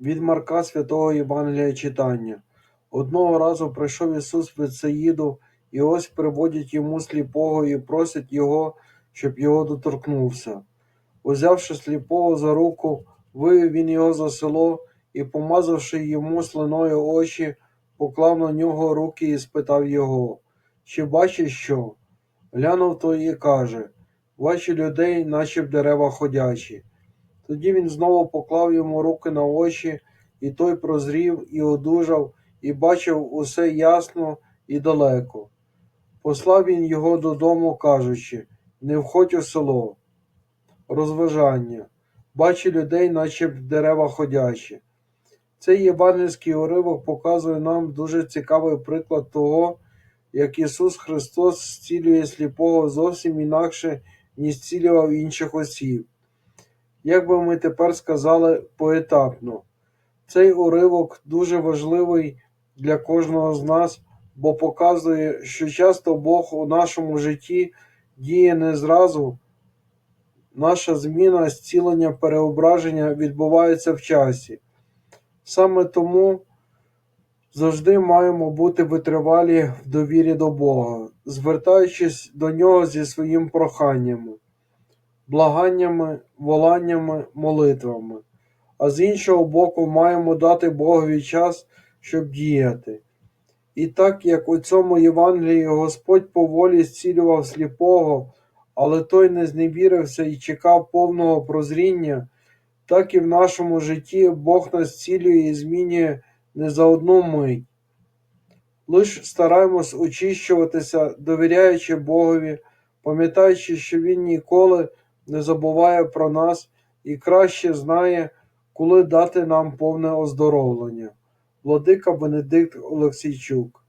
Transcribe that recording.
Від Марка Святого Євангелія читання. Одного разу прийшов Ісус в Вецеїду, і ось приводять йому сліпого і просять його, щоб його доторкнувся. Узявши сліпого за руку, вивів він його за село і, помазавши йому слиною очі, поклав на нього руки і спитав його, чи бачиш що? Глянув той і каже, бачу людей, наче в дерева ходячі. Тоді він знову поклав йому руки на очі, і той прозрів і одужав, і бачив усе ясно і далеко. Послав він його додому, кажучи не входь у село. Розважання. Бачу людей, наче дерева ходячі. Цей євангельський уривок показує нам дуже цікавий приклад того, як Ісус Христос зцілює сліпого зовсім інакше, ніж зцілював інших осіб. Як би ми тепер сказали поетапно, цей уривок дуже важливий для кожного з нас, бо показує, що часто Бог у нашому житті діє не зразу. Наша зміна, зцілення, переображення відбувається в часі. Саме тому завжди маємо бути витривалі в довірі до Бога, звертаючись до Нього зі своїм проханнями, благаннями, воланнями, молитвами. А з іншого боку, маємо дати Богові час, щоб діяти. І так як у цьому Євангелії Господь поволі зцілював сліпого, але той не зневірився і чекав повного прозріння, так і в нашому житті Бог нас зцілює і змінює не за одну мить. Лиш стараємось очищуватися, довіряючи Богові, пам'ятаючи, що Він ніколи не забуває про нас і краще знає, коли дати нам повне оздоровлення. Владика Бенедикт Олексійчук